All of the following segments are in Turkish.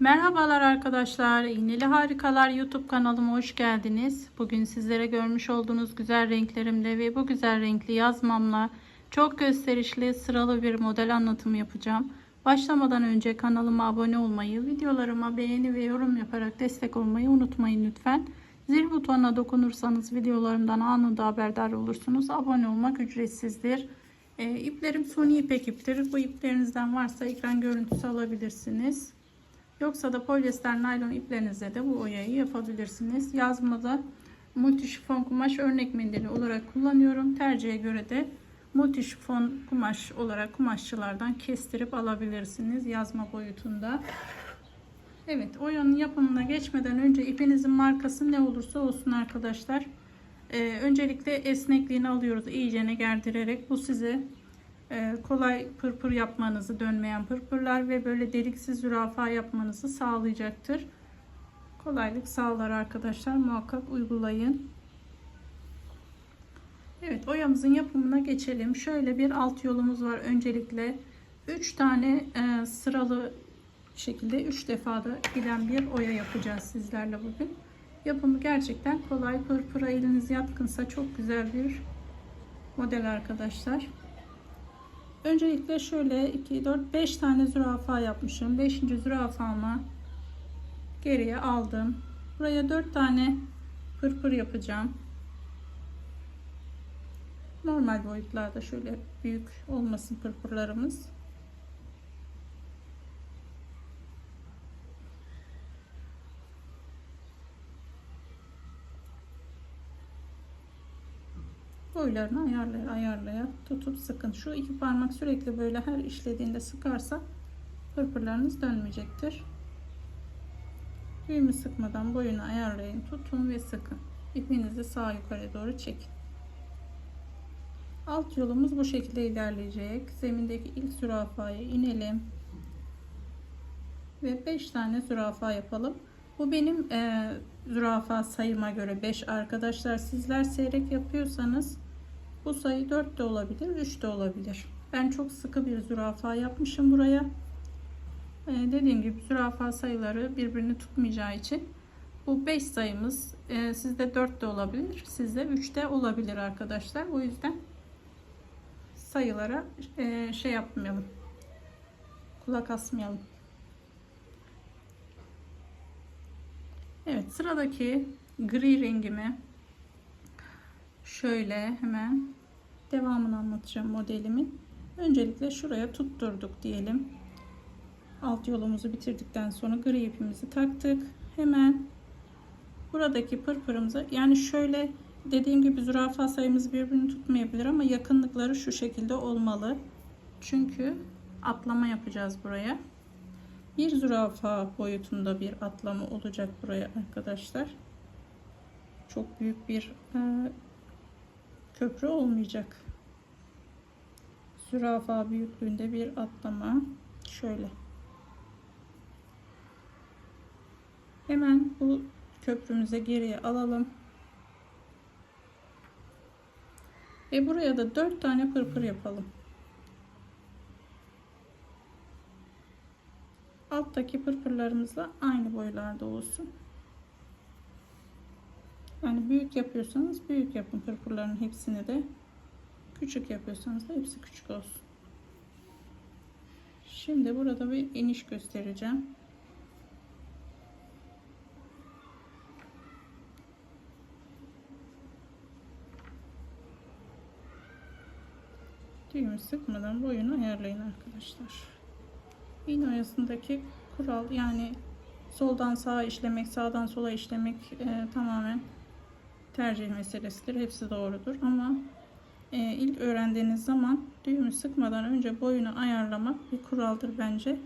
Merhabalar arkadaşlar. İğneli Harikalar YouTube kanalıma hoş geldiniz. Bugün sizlere görmüş olduğunuz güzel renklerimle ve bu güzel renkli yazmamla çok gösterişli sıralı bir model anlatımı yapacağım. Başlamadan önce kanalıma abone olmayı, videolarıma beğeni ve yorum yaparak destek olmayı unutmayın lütfen. Zil butonuna dokunursanız videolarımdan anında haberdar olursunuz. Abone olmak ücretsizdir. E, iplerim suni ipek iptir. Bu iplerinizden varsa ekran görüntüsü alabilirsiniz. Yoksa da polyester naylon iplerinizle de bu oyayı yapabilirsiniz. Yazmada multi şifon kumaş örnek mendili olarak kullanıyorum. Tercihe göre de multi şifon kumaş olarak kumaşçılardan kestirip alabilirsiniz yazma boyutunda. Evet oyanın yapımına geçmeden önce ipinizin markası ne olursa olsun arkadaşlar. Ee, öncelikle esnekliğini alıyoruz iyicene gerdirerek. Bu size kolay pırpır yapmanızı dönmeyen pırpırlar ve böyle deliksiz zürafa yapmanızı sağlayacaktır. Kolaylık sağlar arkadaşlar. Muhakkak uygulayın. Evet oyamızın yapımına geçelim. Şöyle bir alt yolumuz var. Öncelikle 3 tane e, sıralı şekilde 3 defada giden bir oya yapacağız sizlerle bugün. Yapımı gerçekten kolay. Pırpıra eliniz yatkınsa çok güzel bir model arkadaşlar. Öncelikle şöyle 2, 4, 5 tane zürafa yapmışım. 5. zürafamı geriye aldım. Buraya 4 tane pırpır yapacağım. Normal boyutlarda şöyle büyük olmasın pırpırlarımız. Boylarını ayarlaya ayarlaya tutup sıkın. Şu iki parmak sürekli böyle her işlediğinde sıkarsa pırpırlarınız dönmeyecektir. Düğümü sıkmadan boyunu ayarlayın, tutun ve sıkın. İpinizi sağ yukarı doğru çekin. Alt yolumuz bu şekilde ilerleyecek. Zemindeki ilk zürafaya inelim. Ve 5 tane zürafa yapalım. Bu benim e, zürafa sayıma göre 5 arkadaşlar. Sizler seyrek yapıyorsanız bu sayı 4 de olabilir, 3 de olabilir. Ben çok sıkı bir zürafa yapmışım buraya. Ee, dediğim gibi zürafa sayıları birbirini tutmayacağı için bu 5 sayımız e, sizde 4 de olabilir, sizde 3 de olabilir arkadaşlar. O yüzden sayılara e, şey yapmayalım. Kulak asmayalım. Evet sıradaki gri rengimi şöyle hemen devamını anlatacağım modelimin. Öncelikle şuraya tutturduk diyelim. Alt yolumuzu bitirdikten sonra gri ipimizi taktık. Hemen buradaki pırpırımızı yani şöyle dediğim gibi zürafa sayımız birbirini tutmayabilir ama yakınlıkları şu şekilde olmalı. Çünkü atlama yapacağız buraya. Bir zürafa boyutunda bir atlama olacak buraya arkadaşlar. Çok büyük bir e, köprü olmayacak. Zürafa büyüklüğünde bir atlama. Şöyle. Hemen bu köprümüze geriye alalım. Ve buraya da 4 tane pırpır yapalım. Alttaki pırpırlarımızla aynı boylarda olsun. Yani büyük yapıyorsanız büyük yapın pırpırların hepsini de. Küçük yapıyorsanız da hepsi küçük olsun. Şimdi burada bir iniş göstereceğim. Düğümü sıkmadan boyunu ayarlayın arkadaşlar. İğne oyasındaki kural yani soldan sağa işlemek, sağdan sola işlemek e, tamamen tercih meselesidir. Hepsi doğrudur ama e, ilk öğrendiğiniz zaman düğümü sıkmadan önce boyunu ayarlamak bir kuraldır bence.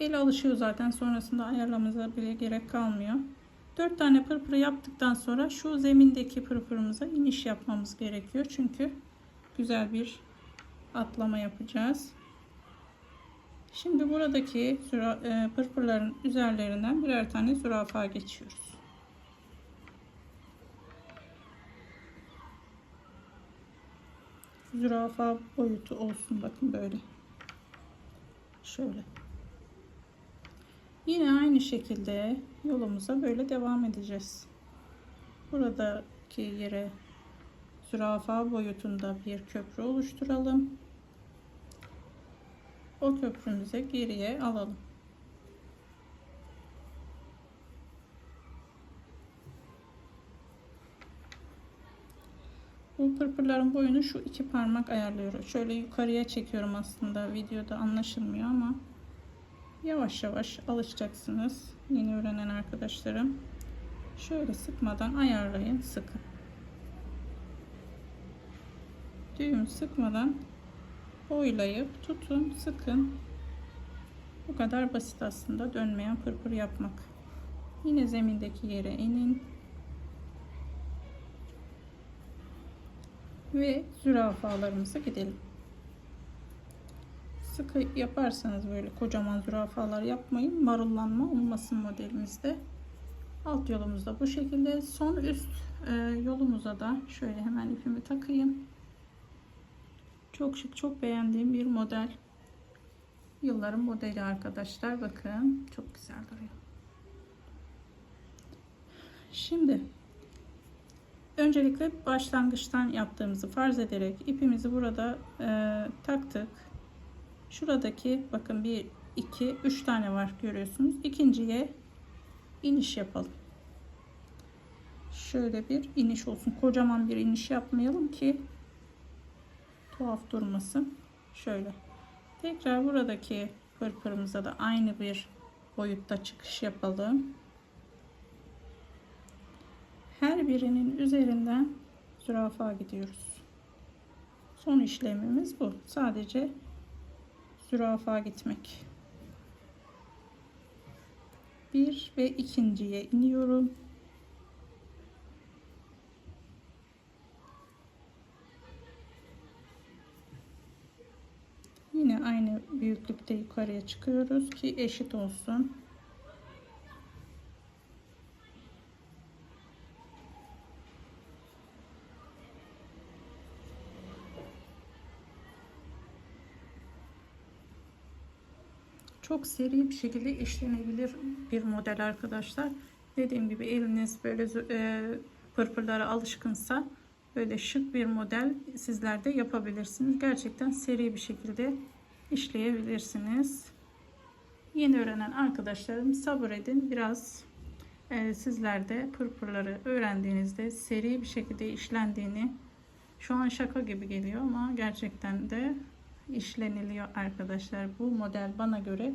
El alışıyor zaten sonrasında ayarlamamıza bile gerek kalmıyor. 4 tane pırpır yaptıktan sonra şu zemindeki pırpırımıza iniş yapmamız gerekiyor. Çünkü güzel bir atlama yapacağız. Şimdi buradaki e, pırpırların üzerlerinden birer tane zürafa geçiyoruz. Zürafa boyutu olsun bakın böyle. Şöyle. Yine aynı şekilde yolumuza böyle devam edeceğiz. Buradaki yere zürafa boyutunda bir köprü oluşturalım. O köprümüze geriye alalım. Bu pırpırların boyunu şu iki parmak ayarlıyorum. Şöyle yukarıya çekiyorum aslında videoda anlaşılmıyor ama yavaş yavaş alışacaksınız. Yeni öğrenen arkadaşlarım. Şöyle sıkmadan ayarlayın sıkın. Düğüm sıkmadan boylayıp tutun sıkın. Bu kadar basit aslında dönmeyen pırpır yapmak. Yine zemindeki yere inin. Ve zürafalarımıza gidelim. Sıkı yaparsanız böyle kocaman zürafalar yapmayın. Marullanma olmasın modelimizde. Alt yolumuzda bu şekilde. Son üst e, yolumuza da şöyle hemen ipimi takayım. Çok şık, çok beğendiğim bir model. Yılların modeli arkadaşlar. Bakın çok güzel duruyor. Şimdi öncelikle başlangıçtan yaptığımızı farz ederek ipimizi burada e, taktık. Şuradaki bakın bir iki üç tane var görüyorsunuz. İkinciye iniş yapalım. Şöyle bir iniş olsun. Kocaman bir iniş yapmayalım ki tuhaf durmasın. Şöyle. Tekrar buradaki pırpırımıza da aynı bir boyutta çıkış yapalım. Her birinin üzerinden zürafa gidiyoruz. Son işlemimiz bu. Sadece zürafa gitmek. Bir ve ikinciye iniyorum. Yine aynı büyüklükte yukarıya çıkıyoruz ki eşit olsun. Çok seri bir şekilde işlenebilir bir model arkadaşlar. Dediğim gibi eliniz böyle e, pırpırlara alışkınsa böyle şık bir model sizler de yapabilirsiniz. Gerçekten seri bir şekilde işleyebilirsiniz. Yeni öğrenen arkadaşlarım sabır edin. Biraz e, sizler de pırpırları öğrendiğinizde seri bir şekilde işlendiğini şu an şaka gibi geliyor ama gerçekten de işleniliyor arkadaşlar. Bu model bana göre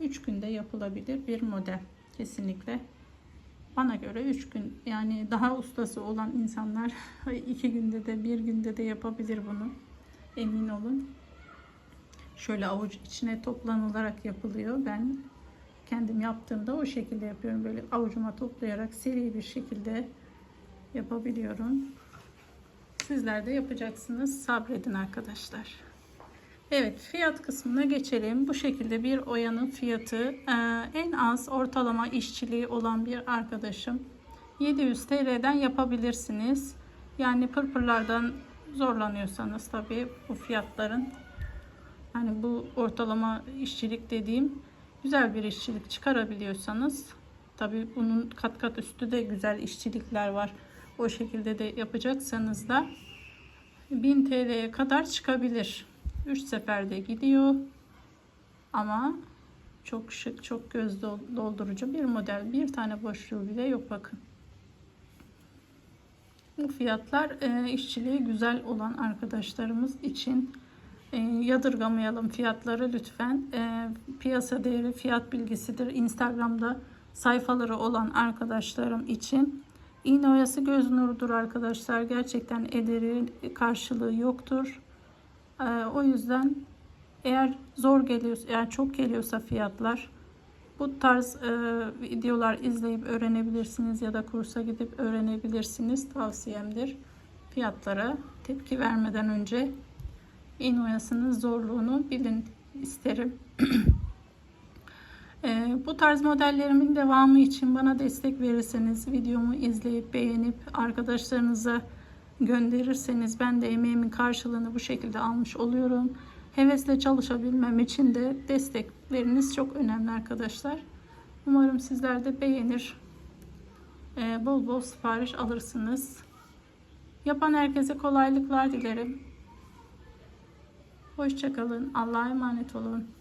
3 günde yapılabilir bir model. Kesinlikle. Bana göre 3 gün yani daha ustası olan insanlar 2 günde de bir günde de yapabilir bunu. Emin olun. Şöyle avuç içine toplanılarak yapılıyor. Ben kendim yaptığımda o şekilde yapıyorum. Böyle avucuma toplayarak seri bir şekilde yapabiliyorum. Sizler de yapacaksınız. Sabredin arkadaşlar. Evet fiyat kısmına geçelim. Bu şekilde bir oyanın fiyatı e, en az ortalama işçiliği olan bir arkadaşım 700 TL'den yapabilirsiniz. Yani pırpırlardan zorlanıyorsanız tabii bu fiyatların hani bu ortalama işçilik dediğim güzel bir işçilik çıkarabiliyorsanız tabii bunun kat kat üstü de güzel işçilikler var. O şekilde de yapacaksanız da 1000 TL'ye kadar çıkabilir. 3 seferde gidiyor. Ama çok şık, çok göz doldurucu bir model. Bir tane boşluğu bile yok bakın. Bu fiyatlar e, işçiliği güzel olan arkadaşlarımız için e, yadırgamayalım fiyatları lütfen. E, piyasa değeri fiyat bilgisidir. Instagram'da sayfaları olan arkadaşlarım için iğne oyası göz nurudur arkadaşlar. Gerçekten ederi karşılığı yoktur. Ee, o yüzden eğer zor geliyorsa, eğer çok geliyorsa fiyatlar bu tarz e, videolar izleyip öğrenebilirsiniz ya da kursa gidip öğrenebilirsiniz. Tavsiyemdir. Fiyatlara tepki vermeden önce in oyasının zorluğunu bilin isterim. e, bu tarz modellerimin devamı için bana destek verirseniz videomu izleyip beğenip arkadaşlarınıza gönderirseniz ben de emeğimin karşılığını bu şekilde almış oluyorum. Hevesle çalışabilmem için de destekleriniz çok önemli arkadaşlar. Umarım sizler de beğenir. Ee, bol bol sipariş alırsınız. Yapan herkese kolaylıklar dilerim. Hoşçakalın. Allah'a emanet olun.